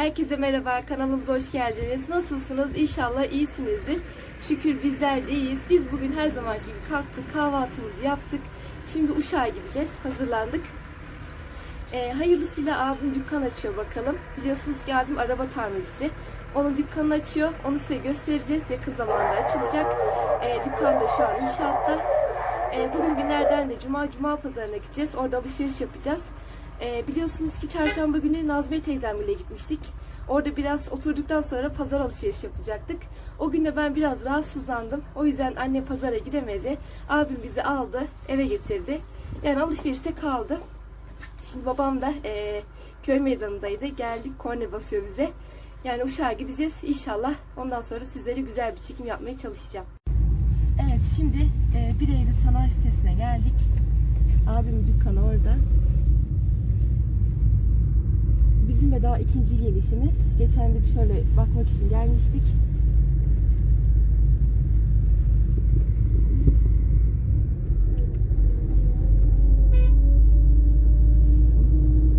Herkese merhaba, kanalımıza hoş geldiniz. Nasılsınız? İnşallah iyisinizdir. Şükür bizler de iyiyiz. Biz bugün her zaman gibi kalktık, kahvaltımızı yaptık. Şimdi Uşak'a gideceğiz, hazırlandık. Ee, hayırlısıyla abim dükkan açıyor bakalım. Biliyorsunuz ki abim araba tamircisi. Onun dükkanını açıyor, onu size göstereceğiz. Yakın zamanda açılacak. Ee, dükkan da şu an inşaatta. Ee, bugün günlerden de Cuma Cuma pazarına gideceğiz. Orada alışveriş yapacağız. Ee, biliyorsunuz ki çarşamba günü Nazmiye teyzemle gitmiştik. Orada biraz oturduktan sonra pazar alışveriş yapacaktık. O gün de ben biraz rahatsızlandım. O yüzden anne pazara gidemedi. Abim bizi aldı, eve getirdi. Yani alışverişte kaldı. Şimdi babam da eee, köy meydanındaydı. Geldik korne basıyor bize. Yani Uşak'a gideceğiz inşallah. Ondan sonra sizlere güzel bir çekim yapmaya çalışacağım. Evet şimdi eee 1 Eylül Sanayi Sitesi'ne geldik. Abimin dükkanı orada. Bizim de daha ikinci gelişimiz. Geçen de şöyle bakmak için gelmiştik.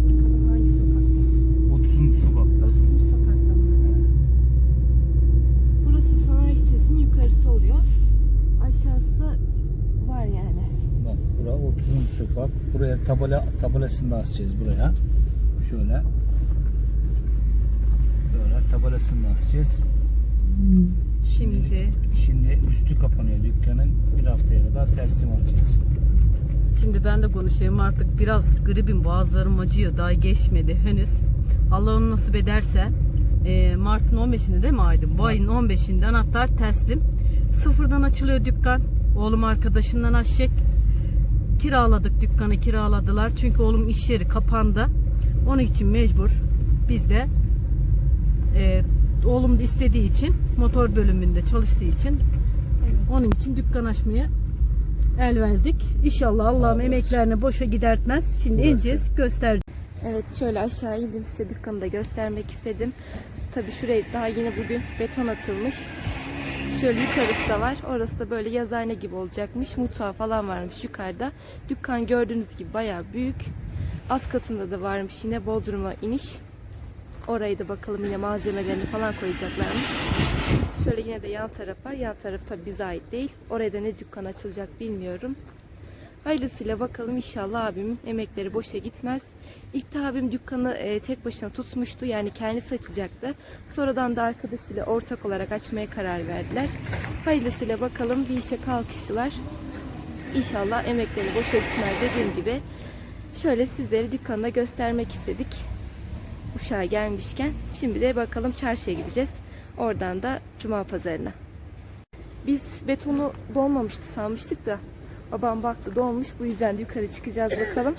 Bakalım hangi sokakta? 30. sokakta. 30. sokakta mı? Burası sanayi sitesinin yukarısı oluyor. Aşağısı da var yani. Bak bura 30. sokak. Buraya tabela tabelasını da asacağız buraya. Şöyle. Tabelasını da asacağız. Şimdi Şimdi üstü kapanıyor dükkanın. Bir haftaya kadar teslim alacağız. şimdi ben de konuşayım artık biraz gribim boğazlarım acıyor daha geçmedi henüz. Allah'ım nasip ederse e, Mart'ın 15'inde değil mi Aydın? Bu ayın 15'inde anahtar teslim. Sıfırdan açılıyor dükkan. Oğlum arkadaşından açacak. Kiraladık dükkanı kiraladılar. Çünkü oğlum iş yeri kapandı. Onun için mecbur biz de e, oğlum da istediği için motor bölümünde çalıştığı için Evet. Onun için dükkan açmaya el verdik. İnşallah Allah'ım emeklerini boşa gidertmez. Şimdi Burası. ineceğiz, göster. Evet şöyle aşağı indim size dükkanı da göstermek istedim. Tabii şuraya daha yeni bugün beton atılmış. Şöyle yukarısı da var. Orası da böyle yazıhane gibi olacakmış. Mutfağı falan varmış yukarıda. Dükkan gördüğünüz gibi bayağı büyük. Alt katında da varmış yine Bodrum'a iniş. Orayı da bakalım yine malzemelerini falan koyacaklarmış. Şöyle yine de yan taraf var. Yan taraf tabii bize ait değil. Oraya da ne dükkan açılacak bilmiyorum. Hayırlısıyla bakalım inşallah abimin emekleri boşa gitmez. İlk de abim dükkanı e, tek başına tutmuştu yani kendisi açacaktı. Sonradan da arkadaşıyla ortak olarak açmaya karar verdiler. Hayırlısıyla bakalım bir işe kalkıştılar. İnşallah emekleri boşa gitmez dediğim gibi. Şöyle sizlere dükkanına göstermek istedik. Uşağa gelmişken. Şimdi de bakalım çarşıya gideceğiz. Oradan da cuma pazarına. Biz betonu dolmamıştı sanmıştık da babam baktı dolmuş bu yüzden de yukarı çıkacağız bakalım.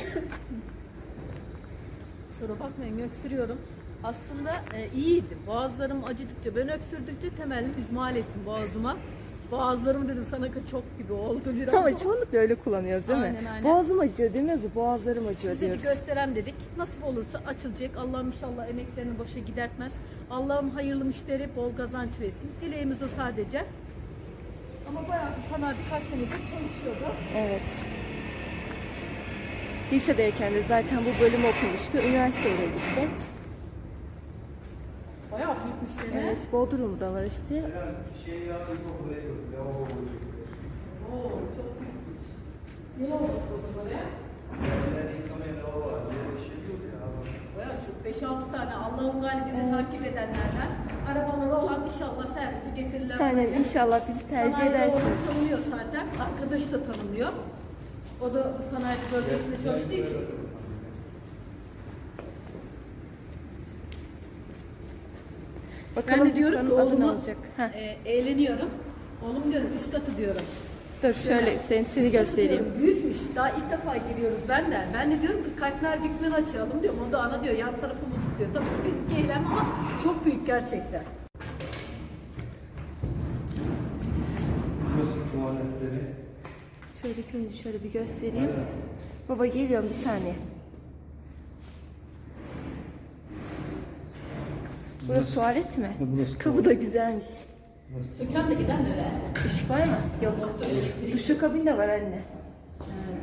Kusura bakmayın öksürüyorum. Aslında e, iyiydi. Boğazlarım acıdıkça, ben öksürdükçe temelli izmal ettim boğazıma. Boğazlarım dedim sana çok gibi oldu biraz. Ama çoğunlukla öyle kullanıyoruz değil mi? Aynen, aynen. Boğazım acıyor demiyoruz boğazlarım acıyor Siz de bir diyoruz. gösteren dedik. Nasip olursa açılacak. Allah'ım inşallah emeklerini boşa gidertmez. Allah'ım hayırlı müşteri, bol kazanç versin. Dileğimiz o sadece. Ama bayağı bir sana birkaç senedir çalışıyordu. Evet. Lisedeyken de zaten bu bölümü okumuştu. Üniversiteye gitti. Bayağı büyük müşteri. Evet, Bodrum'da var işte. Oo, çok büyükmüş. Ne oldu burada buraya? Bayağı çok. 5-6 tane Allah'ın galibi bizi takip edenlerden arabaları olan inşallah servisi getirirler. Aynen buraya. inşallah bizi tercih Sanayide edersiniz. oğlum tanınıyor zaten. Arkadaşı da tanınıyor. O da sanayi bölgesinde çalıştığı için. Bakalım ben de diyorum ki? Heh, e, eğleniyorum. Oğlum diyorum üst katı diyorum. dur şöyle seni, seni göstereyim. diyorum, Büyükmüş. Daha ilk defa giriyoruz ben de. Ben de diyorum ki kalpler bükmeni açalım diyorum. O da ana diyor yan tarafı mutlu diyor. Tabii ki büyük eylem ama çok büyük gerçekten. Burası tuvaletleri. Şöyle önce şöyle bir göstereyim. Baba geliyorum bir saniye. Burası tuvalet mi? burası Kapı da güzelmiş. Söken de giden de be. Işık var mı? Yok. Duşakabin de var anne.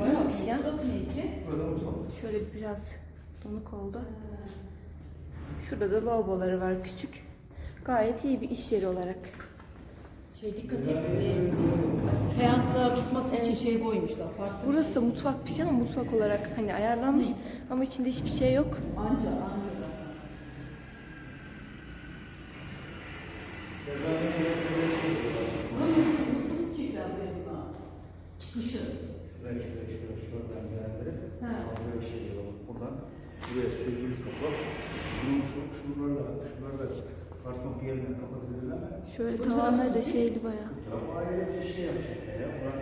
İyiymiş ya. Neydi? Şöyle biraz donuk oldu. Şurada da lavaboları var küçük. Gayet iyi bir iş yeri olarak. Şey dikkat et. E, fayansla tutması için şey koymuşlar. Farklı. Burası da mutfak bir şey ama mutfak olarak hani ayarlanmış ama içinde hiçbir şey yok. Anca anca. Çıkışı. Şuraya şuradan geldi. Buraya şey yapalım. Buradan buraya sürgülü kapak. Bunun şu, şunlarla, şunlarla karton bir yerine kapatabilirler. Şöyle tavanlar da şeyli bayağı. Ayrıca şey yapacaklar ya. Burak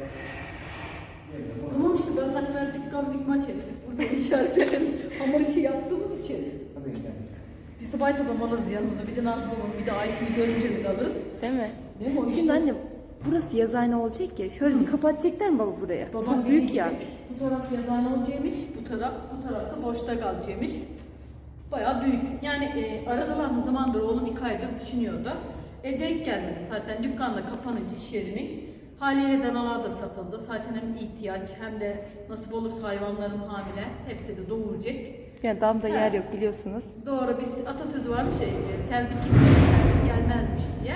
Tamam işte ben hadi ver dükkan bir maç ederiz. Burada işaretlerimiz hamur işi yaptığımız için. Hadi gidelim. Bir sabah tabam alırız yanımıza. Bir de Nazlı babamı bir de Ayşe'yi görünce bir de alırız. Değil mi? Değil mi? O Şimdi işte- anne burası yazıhane olacak ya. Şöyle bir kapatacaklar mı baba buraya? Babam Çok büyük ya. gibi, Bu taraf yazıhane olacakmış, bu taraf, bu taraf da boşta kalacakmış. Bayağı büyük. Yani e, aradalar ne zamandır oğlum iki aydır düşünüyordu. E denk gelmedi zaten dükkanda kapanınca iş yerinin. Haliyle danalar da satıldı. Zaten hem ihtiyaç hem de nasip olursa hayvanların hamile. Hepsi de doğuracak. Yani damda yer yok biliyorsunuz. Doğru biz atasözü var bir şey. Sevdik gitmez, sevdik gelmezmiş diye.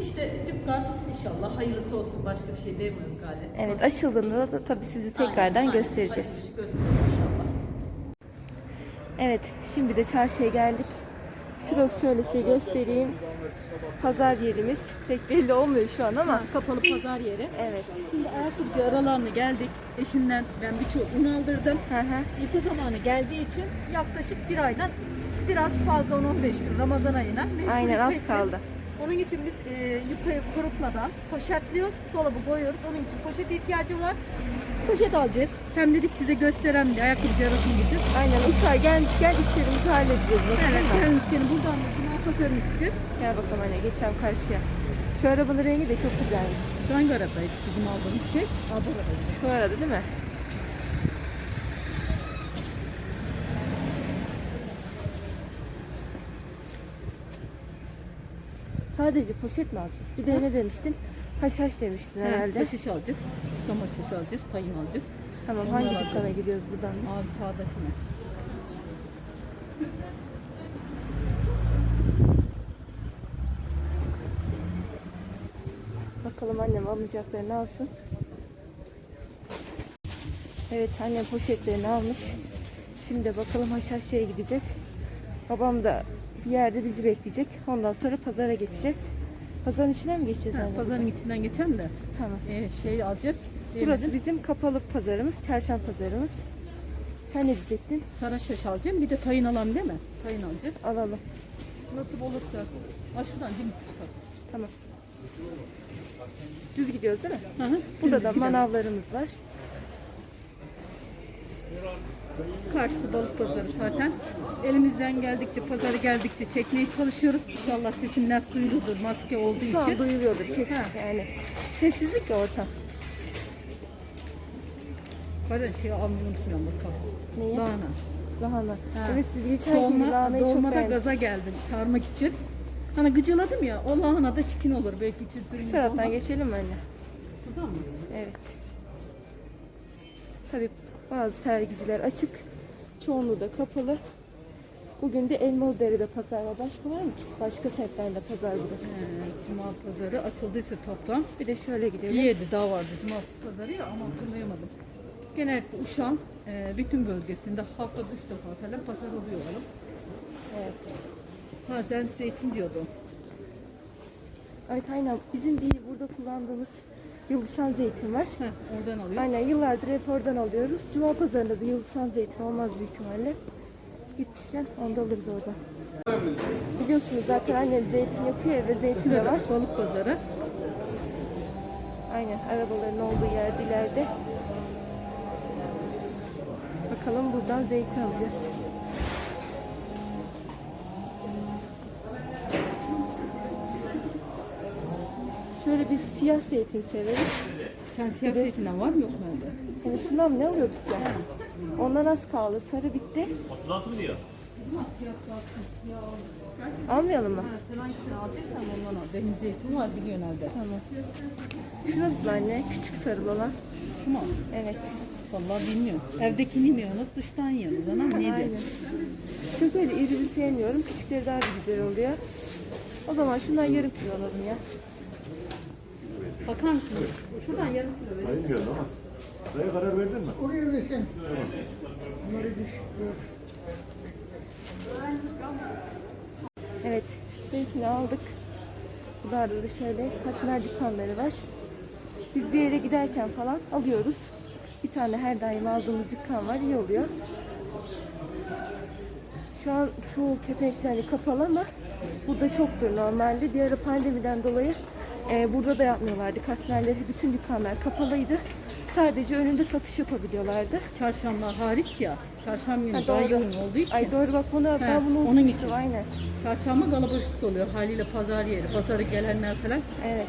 İşte dükkan inşallah hayırlısı olsun. Başka bir şey demiyoruz galiba. Evet açıldığında da tabii sizi tekrardan Aynen, aynen. göstereceğiz. Göstereceğiz inşallah. Evet, şimdi de çarşıya geldik. Şurası şöyle size göstereyim. Pazar yerimiz. Pek belli olmuyor şu an ama. Kapalı pazar yeri. Evet. Şimdi ayakkabıcı aralarına geldik. Eşimden ben birçok un aldırdım. Hı hı. Zamanı geldiği için yaklaşık bir aydan biraz fazla 10-15 gün Ramazan ayına. Aynen, az kaldı. Onun için biz e, yıkayıp kurutmadan poşetliyoruz, dolabı koyuyoruz. Onun için poşet ihtiyacım var. Poşet alacağız. Hem dedik size gösteren bir ayakkabıcı arasına gideceğiz. Aynen uşağa gelmişken işlerimizi halledeceğiz. Evet, gelmişken buradan da Cuma pazarını içeceğiz. Gel bakalım anne geçelim karşıya. Şu arabanın rengi de çok güzelmiş. Hangi arabaydı bizim aldığımız şey? Aa, bu arabaydı. Şu arada değil mi? Sadece poşet mi alacağız? Bir de ne demiştin? Haşhaş demiştin herhalde. Haşiş alacağız. Sam haşiş alacağız. Tayin alacağız. Tamam hangi alacağız. dükkana gidiyoruz buradan biz? Abi sağdakine. Bakalım annem alınacaklarını alsın. Evet annem poşetlerini almış. Şimdi bakalım Haşhaşçı'ya gideceğiz. Babam da bir yerde bizi bekleyecek. Ondan sonra pazara geçeceğiz. Pazarın içine mi geçeceğiz Ha, anne? pazarın içinden geçen de Tamam. e, şey alacağız. Burası Burası bizim kapalı pazarımız, çarşamba pazarımız. Sen ne diyecektin? Sara şaş alacağım. Bir de tayin alalım değil mi? Tayin alacağız. Alalım. Nasip olursa. Ha şuradan değil mi? Çıkar. Tamam. Düz gidiyoruz değil mi? Hı hı. Burada da manavlarımız var. Karşısı balık pazarı zaten. Elimizden geldikçe, pazarı geldikçe çekmeye çalışıyoruz. İnşallah sesim net duyulur maske olduğu Şu için. an duyuluyordur kesin Ha. yani. Sessizlik ya ortam. Pardon şey almayı unutmayalım bakalım. Neyi? Lahana. Lahana. Ha. Evet biz geçen gün Dolma, lahanayı çok dolmada beğendik. gaza geldim sarmak için. Hani gıcıladım ya, o lahana da çikin olur belki çırpırım. Bu taraftan geçelim anne? Şuradan mı? Evet. Tabii bazı sergiciler açık. Çoğunluğu da kapalı. Bugün de Elmalıdere'de pazar var. Başka var mı ki? Başka semtlerde pazar burada. Ee, Cuma pazarı açıldıysa toplam. Bir de şöyle gidelim. Bir yedi daha vardı Cuma pazarı ya ama hatırlayamadım. Genellikle Uşan e, bütün bölgesinde haftada üç defa falan pazar oluyor oğlum. Evet. Bazen zeytin diyordu. Evet aynen. Bizim bir burada kullandığımız Yıldızhan zeytin var. Heh, oradan alıyoruz. Aynen yıllardır hep oradan alıyoruz. Cuma pazarında da Yıldızhan zeytin olmaz büyük ihtimalle. Gitmişken onu da alırız oradan. Biliyorsunuz zaten annem zeytin yapıyor ve zeytin de var. balık pazarı. Aynen arabaların olduğu yerde ileride. Bakalım buradan zeytin alacağız. Şöyle biz siyah zeytin severiz. Sen siyah zeytinden var mı yok mu evde? Yani şundan ne alıyorduk ya? Ondan az kaldı. Sarı bitti. 36 mı diyor? Almayalım mı? Ha, sen hangisini alacaksan ondan al. Benim zeytin var biliyorsun evde. Tamam. Şurası da anne. Küçük sarılı olan. Şu mu? Evet. Vallahi bilmiyorum. Evdekini yemiyorsunuz, dıştan yiyorsunuz. Anam neydi? Aynen. Çünkü öyle irili sevmiyorum. Küçükleri daha bir güzel oluyor. O zaman şundan yarım kilo alalım ya. Bakar mısınız? Şuradan yarım kilo verin. Bilmiyorum ama. Buraya karar verdin mi? Oraya versen. Bunları düş. Evet. Zeytini aldık. Burada da şöyle patiner dükkanları var. Biz bir yere giderken falan alıyoruz. Bir tane her daim aldığımız dükkan var. iyi oluyor. Şu an çoğu kepenkleri kapalı ama burada çoktur normalde. Bir ara pandemiden dolayı e, burada da yapmıyorlardı. Katmerleri bütün dükkanlar kapalıydı. Sadece önünde satış yapabiliyorlardı. Çarşamba hariç ya. Çarşamba günü Ha, daha doğru. yoğun olduğu için. Ay doğru bak onu ben bunu onun unutmuştum, için. Aynen. Çarşamba kalabalık oluyor. Haliyle pazar yeri. Pazarı gelenler falan. Evet.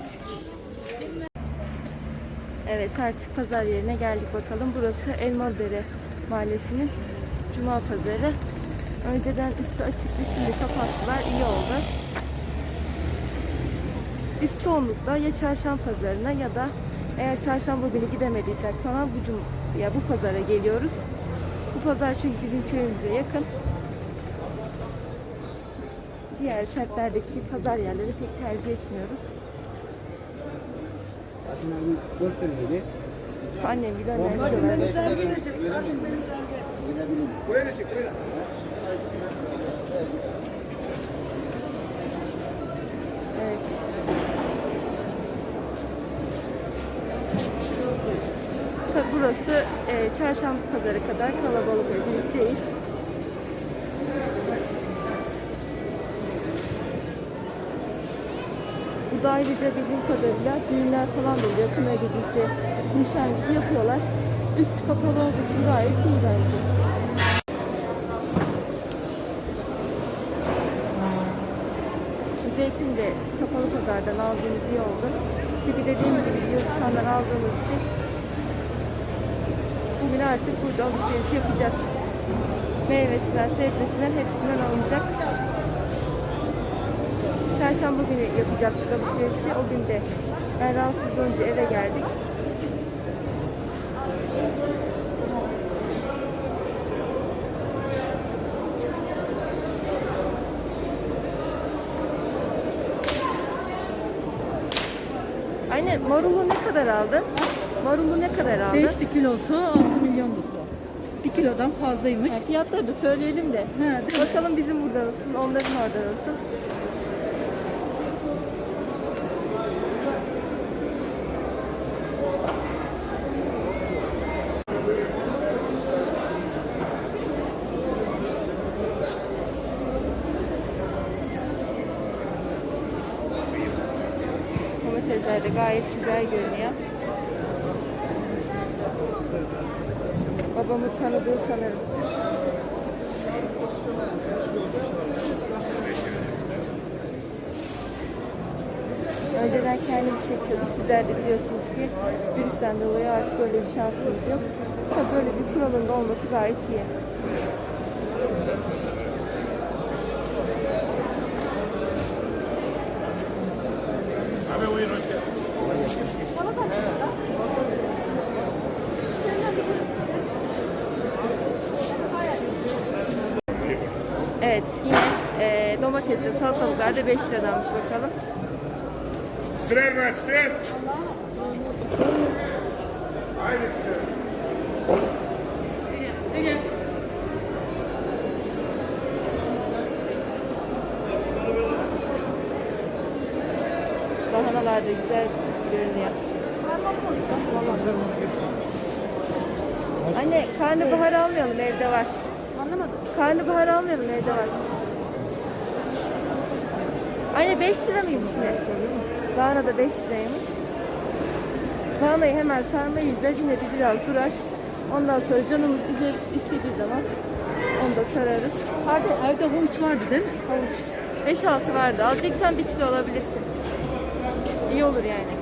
Evet artık pazar yerine geldik bakalım. Burası Elmadere Mahallesi'nin Cuma pazarı. Önceden üstü açıktı şimdi kapattılar. İyi oldu. Biz çoğunlukla ya çarşamba pazarına ya da eğer çarşamba günü gidemediysek falan bu cum ya bu pazara geliyoruz. Bu pazar çünkü bizim köyümüze yakın. Diğer semtlerdeki pazar yerleri pek tercih etmiyoruz. Annem bir döner yiyorlar. Evet. Burası e, çarşamba pazarı kadar kalabalık büyük değil. Burada ayrıca bildiğim kadarıyla düğünler falan da oluyor. Kına gecesi, nişan yapıyorlar. Üst kapalı olduğu için gayet iyi bence. Zeytin de kapalı pazardan aldığımız iyi oldu. Çünkü dediğim gibi yurtsandan aldığımız için bugün artık burada alışveriş yapacağız. Meyvesinden, sebzesinden hepsinden alınacak. Çarşamba günü yapacaktık alışverişi. O gün de ben rahatsız olunca eve geldik. Anne marulu ne kadar aldın? Marulu ne kadar aldın? 5 kilosu 6 milyon tuttu. 1 kilodan fazlaymış. Ha, fiyatları da söyleyelim de. Mi? Bakalım bizim burada olsun, onların orada olsun. Domatesler de gayet güzel görünüyor. Babamı tanıdığı sanırım. Önceden kendim seçiyordum. Sizler de biliyorsunuz ki virüsten dolayı artık öyle bir şansımız yok. Tabii böyle bir kuralın da olması gayet iyi. Evet yine e, domates ve salatalıklar da 5 liradanmış bakalım. Strer Max, strer! Lahanalar da güzel görünüyor. Anne karnabahar almayalım evde var. Anlamadım. Karnabahar almayalım evde var. Anne 5 lira mıymış yine? Lahana da 5 liraymış. Lahanayı hemen sarmayı yüzler yine bir biraz durar. Ondan sonra canımız bize istediği zaman onu da sararız. Pardon evde havuç vardı değil mi? Havuç. 5-6 vardı. Alacaksan bir kilo alabilirsin. İyi olur yani.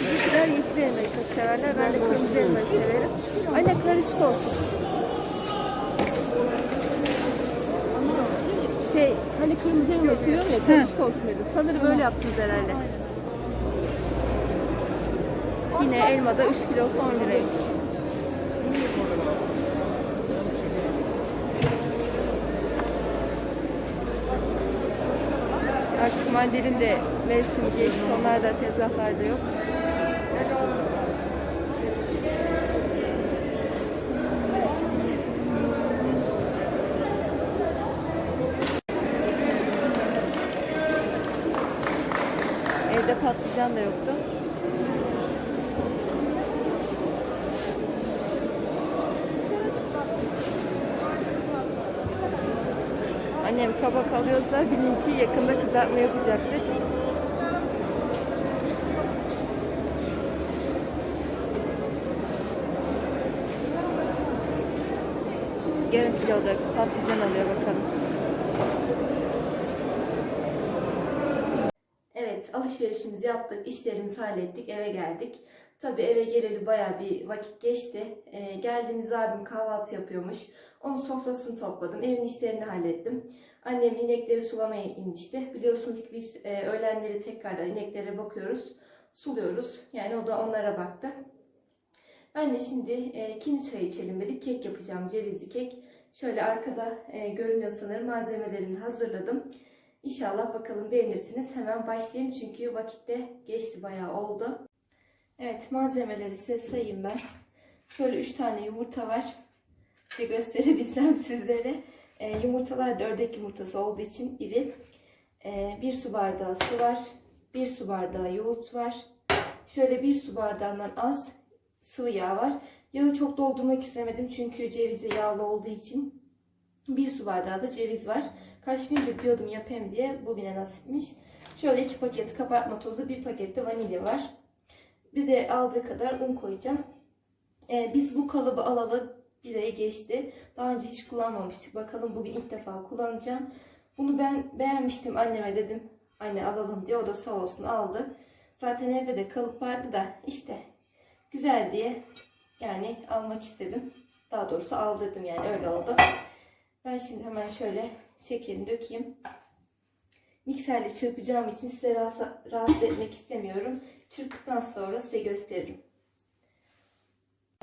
Bizimkiler yeşil elmayı çok severler. Ben de kırmızı elmayı severim. Anne karışık olsun. Kırmızı elma seviyorum ya karışık olsun dedim. Sanırım öyle yaptınız herhalde. Yine elmada 3 kilosu 10 liraymış. Artık mandalin de mevsimi geçti. Onlar da tezgahlarda yok. Evde patlıcan da yoktu. Annem kabak alıyorsa bilin ki yakında kızartma yapacaktır. Yarım kilo da patlıcan alıyor bakalım. Alışverişimizi yaptık, işlerimizi hallettik, eve geldik. Tabii eve geleli bayağı bir vakit geçti. Ee, geldiğimizde abim kahvaltı yapıyormuş. Onun sofrasını topladım, evin işlerini hallettim. Annem inekleri sulamaya inmişti. Biliyorsunuz ki biz e, öğlenleri tekrardan ineklere bakıyoruz, suluyoruz. Yani o da onlara baktı. Ben de şimdi e, kini çay içelim dedik. Kek yapacağım, cevizli kek. Şöyle arkada e, görünüyor sanırım. Malzemelerimi hazırladım. İnşallah bakalım beğenirsiniz. Hemen başlayayım çünkü vakitte geçti bayağı oldu. Evet malzemeleri size sayayım ben. Şöyle 3 tane yumurta var. Bir gösterebilsem sizlere. E, yumurtalar da ördek yumurtası olduğu için iri. E, 1 su bardağı su var. 1 su bardağı yoğurt var. Şöyle 1 su bardağından az sıvı yağ var. Yağı çok doldurmak istemedim çünkü cevizi yağlı olduğu için. Bir su bardağı da ceviz var. Kaç gündür diyordum yapayım diye bugüne nasipmiş. Şöyle iki paket kabartma tozu, bir paket de vanilya var. Bir de aldığı kadar un koyacağım. Ee, biz bu kalıbı alalı bir ay geçti. Daha önce hiç kullanmamıştık. Bakalım bugün ilk defa kullanacağım. Bunu ben beğenmiştim anneme dedim. Anne alalım diye o da sağ olsun aldı. Zaten evde de kalıp vardı da işte güzel diye yani almak istedim. Daha doğrusu aldırdım yani öyle oldu. Ben şimdi hemen şöyle şekerini dökeyim. Mikserle çırpacağım için size rahatsız, etmek istemiyorum. Çırptıktan sonra size gösteririm.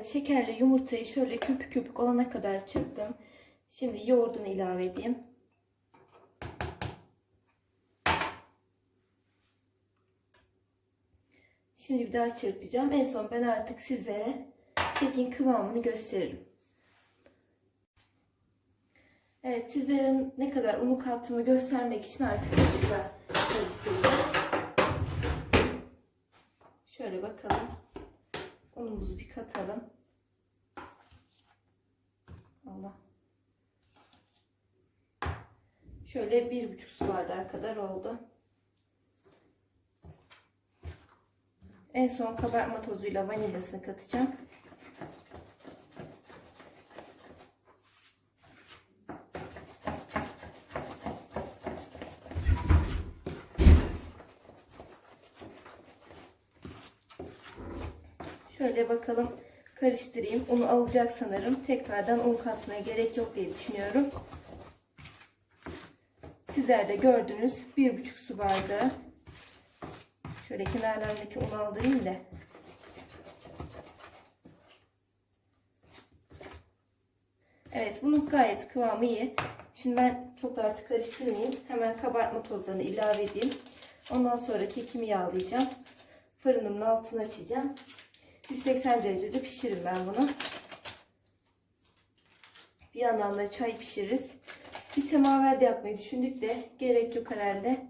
Şekerle yumurtayı şöyle köpük köpük olana kadar çırptım. Şimdi yoğurdunu ilave edeyim. Şimdi bir daha çırpacağım. En son ben artık sizlere kekin kıvamını gösteririm. Evet sizlerin ne kadar unu kattığımı göstermek için artık kaşıkla karıştıracağım. Şöyle bakalım. Unumuzu bir katalım. Allah. Şöyle bir buçuk su bardağı kadar oldu. En son kabartma tozuyla vanilyasını katacağım. Şöyle bakalım karıştırayım. Unu alacak sanırım. Tekrardan un katmaya gerek yok diye düşünüyorum. Sizler de gördünüz. Bir buçuk su bardağı. Şöyle kenarlarındaki unu aldırayım da. Evet bunun gayet kıvamı iyi. Şimdi ben çok da artık karıştırmayayım. Hemen kabartma tozlarını ilave edeyim. Ondan sonra kekimi yağlayacağım. Fırınımın altını açacağım. 180 derecede pişiririm ben bunu. Bir yandan da çay pişiririz. Bir semaver de yapmayı düşündük de gerek yok herhalde.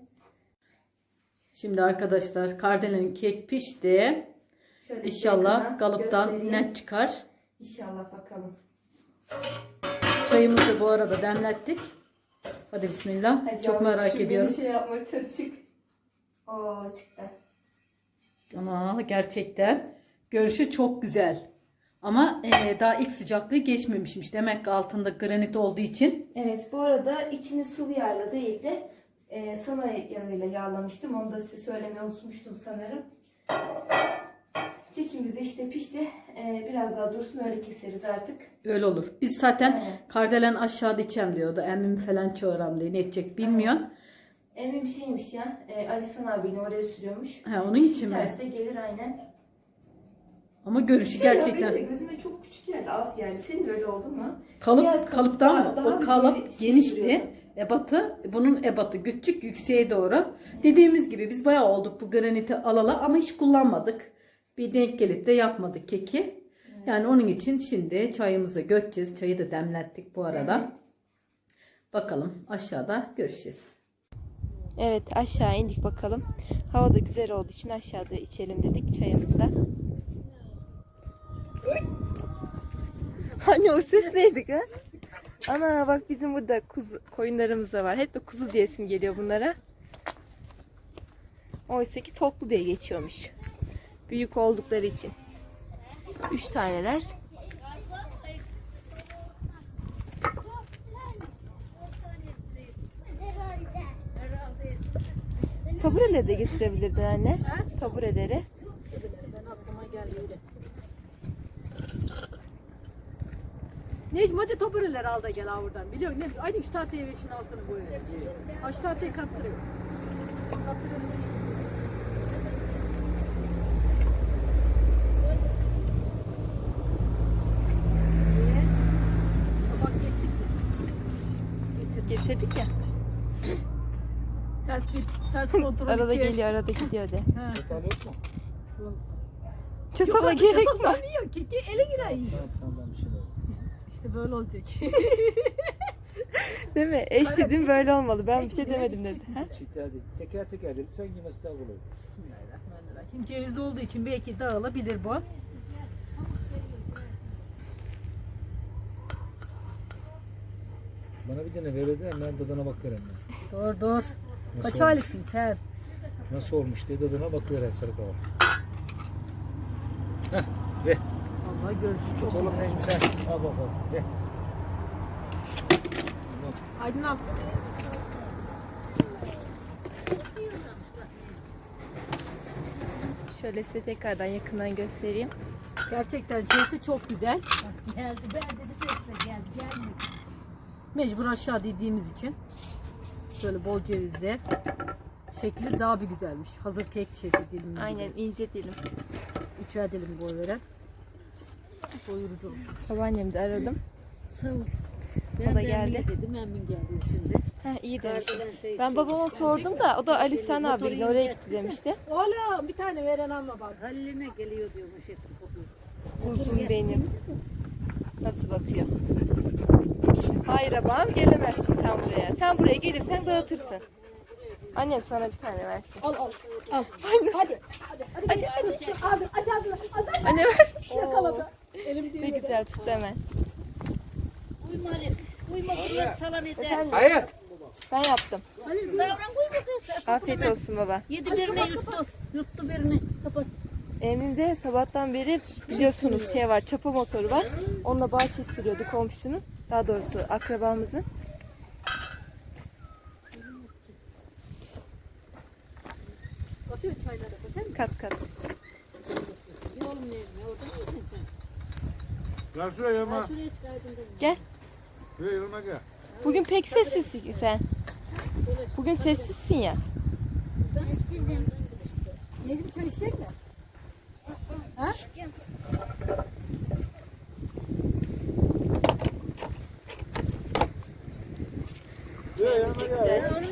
Şimdi arkadaşlar kardelen kek pişti. Şöyle İnşallah kalıptan göstereyim. net çıkar. İnşallah bakalım. Çayımızı bu arada demlettik. Hadi bismillah. Hadi Çok yavrum, merak ediyorum. Şey yapma çocuk. Oo çıktı. Ama gerçekten görüşü çok güzel. Ama e, daha ilk sıcaklığı geçmemişmiş. Demek ki altında granit olduğu için. Evet bu arada içini sıvı yağla değil de e, sana yağıyla yağlamıştım. Onu da size söylemeyi unutmuştum sanırım. Kekimiz de işte pişti. e, biraz daha dursun öyle keseriz artık. Öyle olur. Biz zaten Aynen. kardelen aşağıda içem diyordu. Emmimi falan çağıram diye ne edecek bilmiyorsun. Emmim şeymiş ya, e, Alisan abini oraya sürüyormuş. Ha, onun için mi? Terse gelir aynen. Ama görüşü Şey ya, gerçekten. benim de gözüme çok küçük geldi, az geldi. Senin de öyle oldu mu? Kalıp Diğer kalıptan daha- mı? daha o kalıp şey genişti. duruyordu. Ebatı, bunun ebatı küçük yükseğe doğru. Dediğimiz gibi biz bayağı olduk bu graniti alalı ama hiç kullanmadık. Bir denk gelip de yapmadık keki. Yani onun için şimdi çayımızı göteceğiz. Çayı da demlettik bu arada. Bakalım aşağıda görüşeceğiz. Evet aşağı indik bakalım. Hava da güzel olduğu için aşağıda içelim dedik çayımızda. Hani o ses neydi ha? Ana bak bizim burada kuzu, koyunlarımız da var. Hep de kuzu diye isim geliyor bunlara. Oysa ki toplu diye geçiyormuş. Büyük oldukları için. Üç taneler. Tabureleri de getirebilirdin anne. Tabureleri. Hadi topureler al da gel ha buradan. Biliyor musun? Aynı üç tahtaya ve şunun altını koyuyor. Aç tahtayı kaptırıyor. Kabak gittik mi? Getirdik ya. Ses, ses kontrolü Arada iki. geliyor arada gidiyor de. Ha. Çatala Yok, gerek çatal var. vermiyor. Keki ele girer. Tamam şey İşte böyle olacak. Değil mi? Eş dedim böyle olmalı. Ben bir şey demedim dedi. Ha? Çiğ hadi. Teker teker dedi. Sen yemesi daha kolay. Bismillahirrahmanirrahim. Cevizli olduğu için belki dağılabilir bu. Bana bir tane ver de ben tadına bakıyorum. Ben. Dur dur. Kaç olmuş? aylıksın sen? Nasıl olmuş diye tadına bakıyorum sarı kava. Heh ve Allah görüşü çok oğlum güzel. Necmi sen. Al bak al. Ve. Aydın al. Şöyle size tekrardan yakından göstereyim. Gerçekten şeysi çok güzel. Geldi ben dedi size geldi gelmedi. Mecbur aşağı dediğimiz için. Şöyle bol cevizli. Şekli daha bir güzelmiş. Hazır kek şeysi dilimli. Aynen ince dilim. Üçer dilim boy veren. Doyurucu. Babaannemi de aradım. Sağ ol. O da geldi. dedim emin geldi şimdi. Ha iyi demiş. Ben babama sordum da o da Ali Sen abiyle oraya gitti demişti. Oğlum bir tane veren alma bak. Halline geliyor diyormuş etim kokuyor. Uzun benim. Nasıl bakıyor? Hayır babam gelemezsin sen buraya. Sen buraya gelirsen dağıtırsın. Annem sana bir tane versin. Al al. Al. Hadi. Hadi. Hadi. Hadi hadi. Hadi. Aç ağzını. Aç ağzını. Anne ver. Yakaladı. Elim değil. Ne güzel tut hemen. Uyma Ali. Uyma bunlar talan eder. Hayır. ben yaptım. Davran uyma kız. Afiyet olsun baba. Yedi birini yuttu. Yuttu birini. Kapat. Evimde sabahtan beri biliyorsunuz şey var çapa motoru var. Onunla bahçe sürüyordu komşunun. Daha doğrusu akrabamızın. Atıyor çayları. Kat kat. Oğlum Necmi orada mıydın sen? Gel şuraya yanıma. Gel. Şuraya yanıma gel. Bugün pek sessizsin sen. Bugün sessizsin ya. Sizin. Necmi çay içecek mi?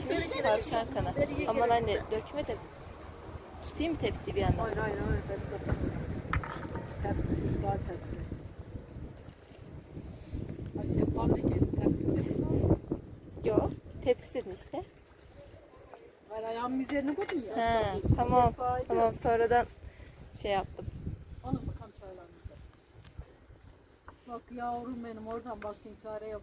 Pişmiş tavşan kana. Aman anne dökme de. Tutayım mı tepsiyi bir yandan? Hayır hayır hayır. Ben de Tepsi. Daha tepsi. Ay sehpam diyeceğim. Tepsi mi? Yok. Tepsi dedin işte. Hayır ayağımın üzerine koydum ya. Ha, tamam. Sehpaydı. Tamam sonradan şey yaptım. Alın bakalım çaylarınızı. Bak yavrum benim oradan baktın çare yok.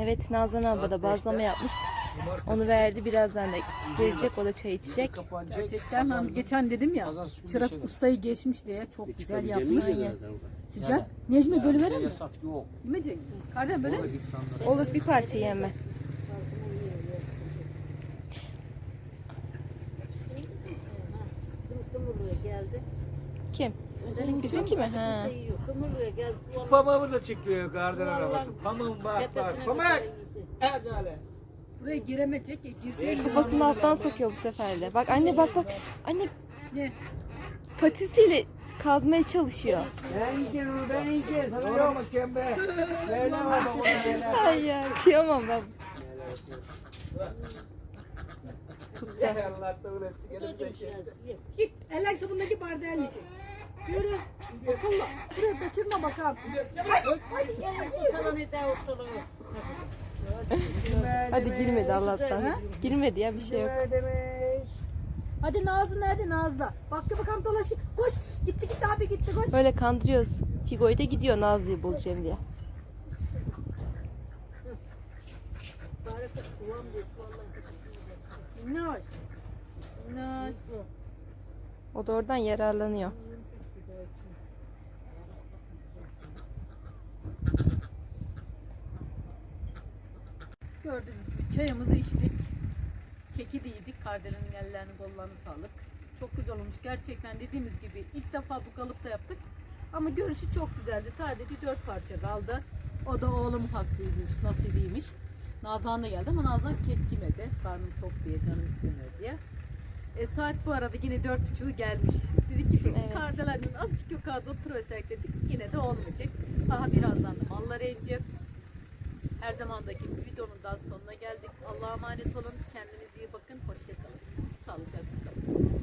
Evet Nazan abla da bazlama yapmış. Onu verdi. Birazdan da gelecek. O da çay içecek. Gerçekten hani geçen dedim ya çırak ustayı geçmiş diye çok güzel yapmış. Sıcak. Necmi böyle verir mi? Yok. Yemeyecek. Kardeşim böyle. Olur bir parça yeme. Kımırlığa geldi. Kim? Bizimki mi? Ha. Pamuğu da çıkıyor garden arabası. Pamuğun bak bak. Pamuk. yedi. Evet öyle. Buraya giremeyecek ya girecek. Kafasını alttan sokuyor bu sefer de. Bak anne bak bak. Anne Ne? patisiyle kazmaya çalışıyor. Ben yiyeceğim, ben yiyeceğim. Sana yok mu kembe? Var bak ona Leyla. Ay ya kıyamam ben. Allah da öğretsin. Gelin bir de şey. Git. Eller sabundaki bardağı yiyecek. Yürü. Akıllı. Buraya kaçırma bakalım. Sana ne de ortalığı. Hadi girmedi Allah'tan. Girmedi ya bir şey yok. Hadi Nazlı nerede Nazlı? Baktı bakalım dolaş. Koş. Gitti gitti abi gitti koş. Böyle kandırıyoruz. Figo'yu da gidiyor Nazlı'yı bulacağım diye. Minnoş. Minnoş. O da oradan yararlanıyor. Gördüğünüz gibi çayımızı içtik. Keki de yedik. Kardelen'in ellerini kollarını sağlık. Çok güzel olmuş. Gerçekten dediğimiz gibi ilk defa bu kalıpta yaptık. Ama görüşü çok güzeldi. Sadece dört parça kaldı. O da oğlum hakkıymış, nasibiymiş. Nazan da geldi ama Nazan kek yemedi. Karnım tok diye, canım istemiyor diye. E, saat bu arada yine dört buçuğu gelmiş. Dedik ki biz Evet. kardelen'in azıcık yukarıda oturuyorsak dedik. Yine de olmayacak. Daha birazdan da mallar inecek. Her zamandaki videonun daha sonuna geldik. Allah'a emanet olun. Kendinize iyi bakın. Hoşçakalın. Sağlıcakla kalın.